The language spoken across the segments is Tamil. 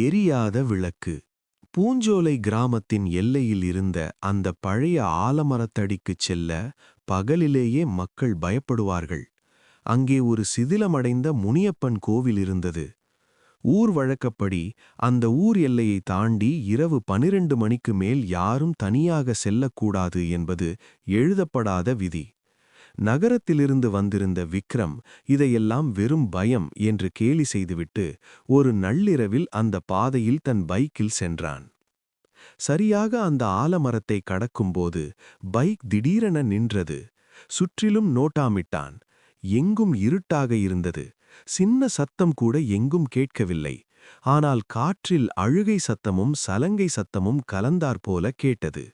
எரியாத விளக்கு. பூஞ்சோலை கிராமத்தின் எல்லையில் இருந்த அந்த பழைய ஆலமரத்தடிக்குச் செல்ல பகலிலேயே மக்கள் பயப்படுவார்கள். அங்கே ஒரு சிதிலமடைந்த முனியப்பன் கோவில் இருந்தது. ஊர் வழக்கப்படி அந்த ஊர் எல்லையை தாண்டி இரவு பனிரெண்டு மணிக்கு மேல் யாரும் தனியாக செல்லக்கூடாது என்பது எழுதப்படாத விதி. நகரத்திலிருந்து வந்திருந்த விக்ரம் இதையெல்லாம் வெறும் பயம் என்று கேலி செய்துவிட்டு ஒரு நள்ளிரவில் அந்த பாதையில் தன் பைக்கில் சென்றான். சரியாக அந்த ஆலமரத்தை கடக்கும்போது பைக் திடீரென நின்றது. சுற்றிலும் நோட்டாமிட்டான். எங்கும் இருட்டாக இருந்தது. சின்ன சத்தம் கூட எங்கும் கேட்கவில்லை. ஆனால் காற்றில் அழுகை சத்தமும் சலங்கை சத்தமும் கலந்தாற்போல கேட்டது.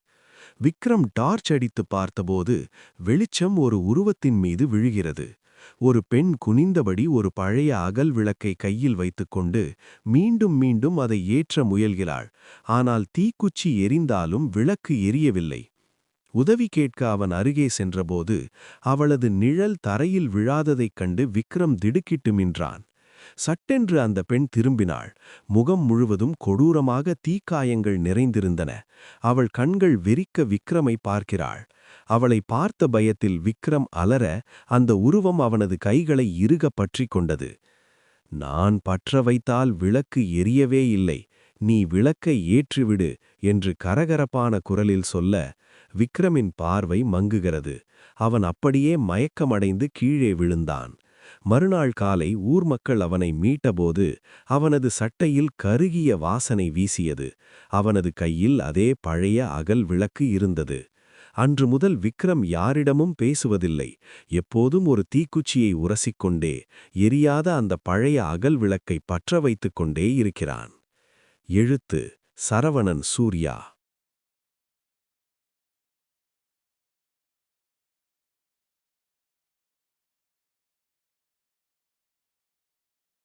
விக்ரம் டார்ச் அடித்து பார்த்தபோது வெளிச்சம் ஒரு உருவத்தின் மீது விழுகிறது. ஒரு பெண் குனிந்தபடி ஒரு பழைய அகல் விளக்கை கையில் வைத்துக்கொண்டு மீண்டும் மீண்டும் அதை ஏற்ற முயல்கிறாள். ஆனால் தீக்குச்சி எரிந்தாலும் விளக்கு எரியவில்லை. உதவி கேட்க அவன் அருகே சென்றபோது அவளது நிழல் தரையில் விழாததைக் கண்டு விக்ரம் திடுக்கிட்டு மின்றான் சட்டென்று அந்த பெண் திரும்பினாள். முகம் முழுவதும் கொடூரமாக தீக்காயங்கள் நிறைந்திருந்தன. அவள் கண்கள் வெறிக்க விக்ரமை பார்க்கிறாள். அவளை பார்த்த பயத்தில் விக்ரம் அலற அந்த உருவம் அவனது கைகளை இறுக பற்றி கொண்டது. நான் பற்ற வைத்தால் விளக்கு எரியவே இல்லை. நீ விளக்கை ஏற்றிவிடு என்று கரகரப்பான குரலில் சொல்ல விக்ரமின் பார்வை மங்குகிறது. அவன் அப்படியே மயக்கமடைந்து கீழே விழுந்தான். மறுநாள் காலை ஊர் மக்கள் அவனை மீட்டபோது அவனது சட்டையில் கருகிய வாசனை வீசியது. அவனது கையில் அதே பழைய அகல் விளக்கு இருந்தது. அன்று முதல் விக்ரம் யாரிடமும் பேசுவதில்லை. எப்போதும் ஒரு தீக்குச்சியை உரசிக்கொண்டே எரியாத அந்த பழைய அகல் விளக்கை பற்ற வைத்துக் கொண்டே இருக்கிறான். எழுத்து சரவணன் சூர்யா.